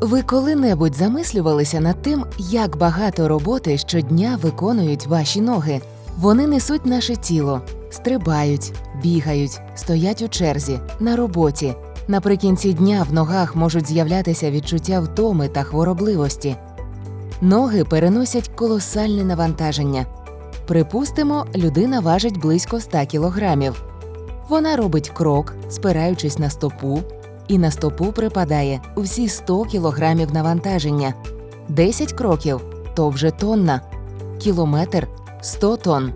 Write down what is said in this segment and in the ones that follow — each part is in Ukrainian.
Ви коли-небудь замислювалися над тим, як багато роботи щодня виконують ваші ноги? Вони несуть наше тіло, стрибають, бігають, стоять у черзі, на роботі. Наприкінці дня в ногах можуть з'являтися відчуття втоми та хворобливості. Ноги переносять колосальне навантаження. Припустимо, людина важить близько 100 кілограмів. Вона робить крок, спираючись на стопу, і на стопу припадає усі 100 кілограмів навантаження. 10 кроків то вже тонна, кілометр 100 тонн,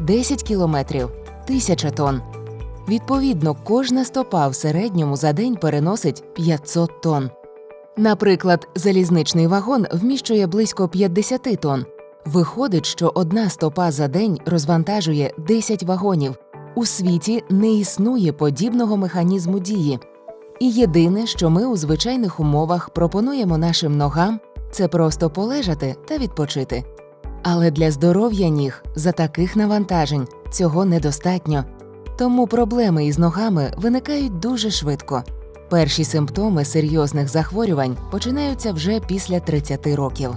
10 кілометрів 1000 тонн. Відповідно, кожна стопа в середньому за день переносить 500 тонн. Наприклад, залізничний вагон вміщує близько 50 тонн. Виходить, що одна стопа за день розвантажує 10 вагонів. У світі не існує подібного механізму дії. І єдине, що ми у звичайних умовах пропонуємо нашим ногам, це просто полежати та відпочити. Але для здоров'я ніг за таких навантажень цього недостатньо. Тому проблеми із ногами виникають дуже швидко. Перші симптоми серйозних захворювань починаються вже після 30 років.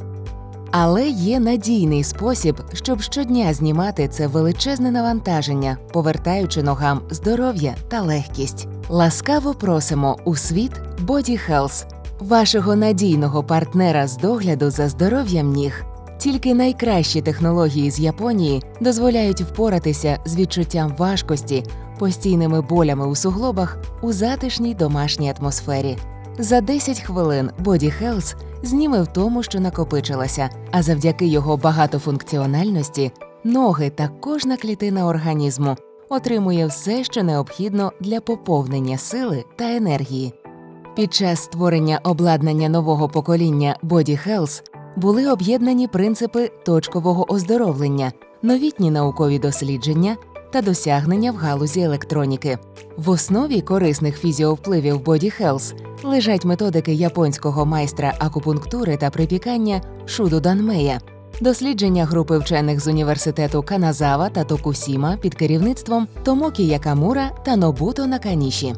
Але є надійний спосіб, щоб щодня знімати це величезне навантаження, повертаючи ногам здоров'я та легкість. Ласкаво просимо у світ Body Health, вашого надійного партнера з догляду за здоров'ям ніг. Тільки найкращі технології з Японії дозволяють впоратися з відчуттям важкості, постійними болями у суглобах у затишній домашній атмосфері. За 10 хвилин Body Health зніме в тому, що накопичилося, а завдяки його багатофункціональності ноги та кожна клітина організму отримує все, що необхідно для поповнення сили та енергії. Під час створення обладнання нового покоління Body Health були об'єднані принципи точкового оздоровлення, новітні наукові дослідження та досягнення в галузі електроніки. В основі корисних фізіовпливів Body Health лежать методики японського майстра акупунктури та припікання Шуду Данмея, дослідження групи вчених з університету Каназава та Токусіма під керівництвом Томокі Якамура та Нобуто Наканіші,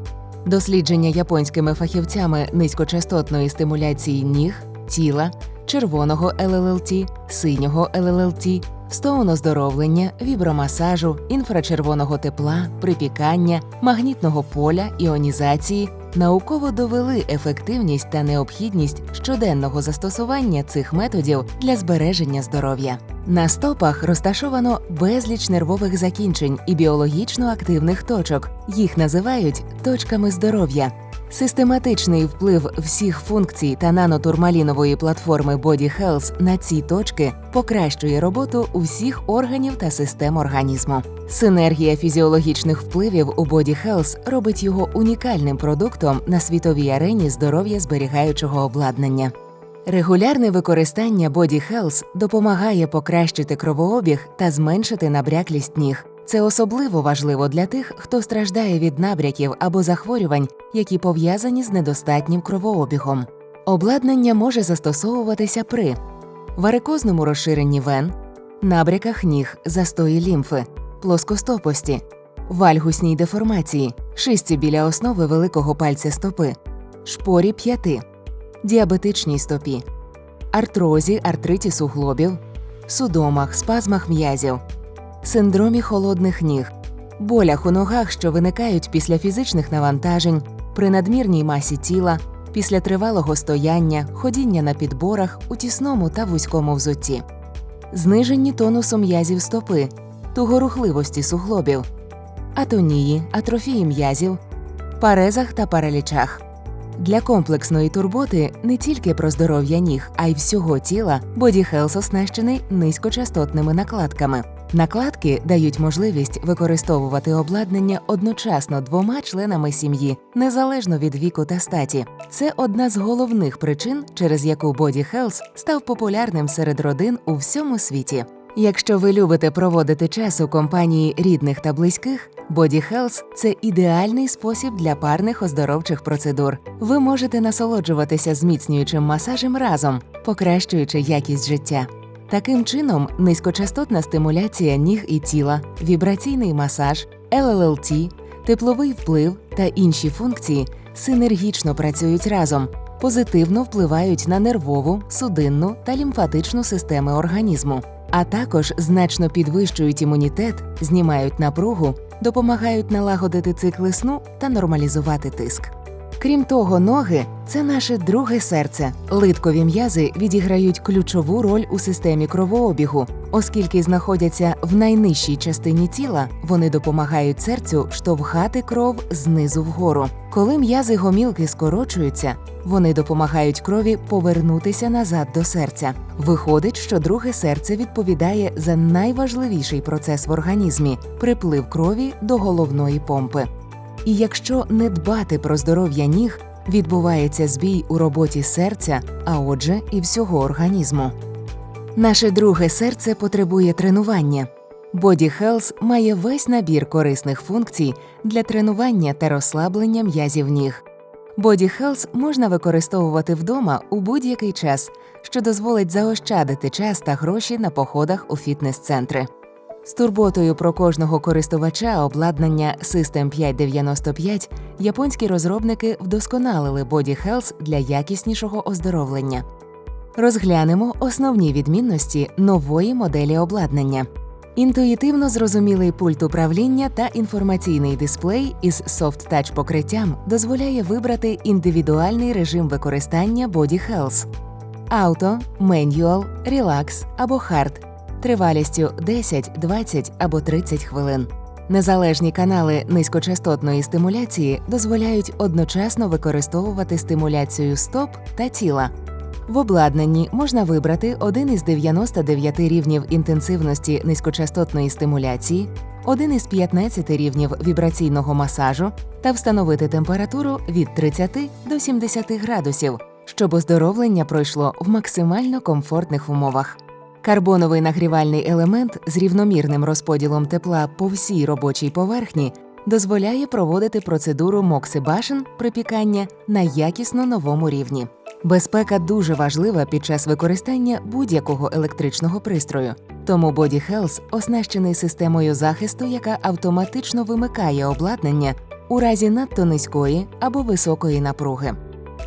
дослідження японськими фахівцями низькочастотної стимуляції ніг, тіла, червоного ЛЛЛТ, синього ЛЛЛТ, стоуноздоровлення, вібромасажу, інфрачервоного тепла, припікання, магнітного поля, іонізації науково довели ефективність та необхідність щоденного застосування цих методів для збереження здоров'я. На стопах розташовано безліч нервових закінчень і біологічно активних точок. Їх називають точками здоров'я. Систематичний вплив всіх функцій та нанотурмалінової платформи Body Health на ці точки покращує роботу усіх органів та систем організму. Синергія фізіологічних впливів у Body Health робить його унікальним продуктом на світовій арені здоров'я зберігаючого обладнання. Регулярне використання Body Health допомагає покращити кровообіг та зменшити набряклість ніг. Це особливо важливо для тих, хто страждає від набряків або захворювань, які пов'язані з недостатнім кровообігом. Обладнання може застосовуватися при варикозному розширенні вен, набряках ніг, застої лімфи, плоскостопості, вальгусній деформації, шисті біля основи великого пальця стопи, шпорі п'яти, діабетичній стопі, артрозі, артриті суглобів, судомах, спазмах м'язів, синдромі холодних ніг, болях у ногах, що виникають після фізичних навантажень, при надмірній масі тіла, після тривалого стояння, ходіння на підборах у тісному та вузькому взутті, зниженні тонусу м'язів стопи, тугорухливості суглобів, атонії, атрофії м'язів, парезах та паралічах. Для комплексної турботи не тільки про здоров'я ніг, а й всього тіла Body Health оснащений низькочастотними накладками. Накладки дають можливість використовувати обладнання одночасно двома членами сім'ї, незалежно від віку та статі. Це одна з головних причин, через яку Body Health став популярним серед родин у всьому світі. Якщо ви любите проводити час у компанії рідних та близьких, Body Health – це ідеальний спосіб для парних оздоровчих процедур. Ви можете насолоджуватися зміцнюючим масажем разом, покращуючи якість життя. Таким чином, низькочастотна стимуляція ніг і тіла, вібраційний масаж, ЛЛЛТ, тепловий вплив та інші функції синергічно працюють разом, позитивно впливають на нервову, судинну та лімфатичну системи організму, а також значно підвищують імунітет, знімають напругу, допомагають налагодити цикли сну та нормалізувати тиск. Крім того, ноги це наше друге серце. Литкові м'язи відіграють ключову роль у системі кровообігу, оскільки знаходяться в найнижчій частині тіла, вони допомагають серцю штовхати кров знизу вгору. Коли м'язи гомілки скорочуються, вони допомагають крові повернутися назад до серця. Виходить, що друге серце відповідає за найважливіший процес в організмі приплив крові до головної помпи. І якщо не дбати про здоров'я ніг, відбувається збій у роботі серця, а отже, і всього організму. Наше друге серце потребує тренування. Body Health має весь набір корисних функцій для тренування та розслаблення м'язів ніг. Body Health можна використовувати вдома у будь-який час, що дозволить заощадити час та гроші на походах у фітнес-центри. З турботою про кожного користувача обладнання System 595 японські розробники вдосконалили Body Health для якіснішого оздоровлення. Розглянемо основні відмінності нової моделі обладнання. Інтуїтивно зрозумілий пульт управління та інформаційний дисплей із софт-тач покриттям дозволяє вибрати індивідуальний режим використання Body Health – Auto, Manual, Relax або Hard тривалістю 10, 20 або 30 хвилин. Незалежні канали низькочастотної стимуляції дозволяють одночасно використовувати стимуляцію стоп та тіла. В обладнанні можна вибрати один із 99 рівнів інтенсивності низькочастотної стимуляції, один із 15 рівнів вібраційного масажу та встановити температуру від 30 до 70 градусів, щоб оздоровлення пройшло в максимально комфортних умовах. Карбоновий нагрівальний елемент з рівномірним розподілом тепла по всій робочій поверхні дозволяє проводити процедуру моксибашен припікання на якісно новому рівні. Безпека дуже важлива під час використання будь-якого електричного пристрою, тому Body Health оснащений системою захисту, яка автоматично вимикає обладнання у разі надто низької або високої напруги.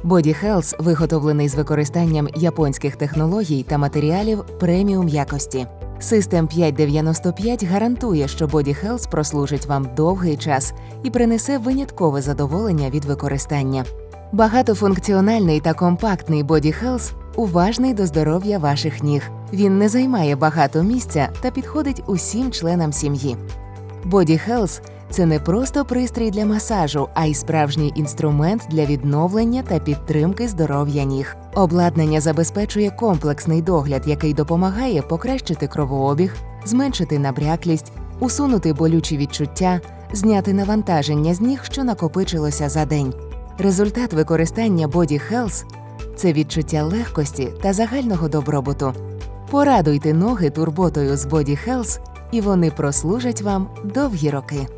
Body Health виготовлений з використанням японських технологій та матеріалів преміум якості. System 595 гарантує, що Body Health прослужить вам довгий час і принесе виняткове задоволення від використання. Багатофункціональний та компактний Body Health уважний до здоров'я ваших ніг. Він не займає багато місця та підходить усім членам сім'ї. Body Health – це не просто пристрій для масажу, а й справжній інструмент для відновлення та підтримки здоров'я ніг. Обладнання забезпечує комплексний догляд, який допомагає покращити кровообіг, зменшити набряклість, усунути болючі відчуття, зняти навантаження з ніг, що накопичилося за день. Результат використання Body Health – це відчуття легкості та загального добробуту. Порадуйте ноги турботою з Body Health, і вони прослужать вам довгі роки.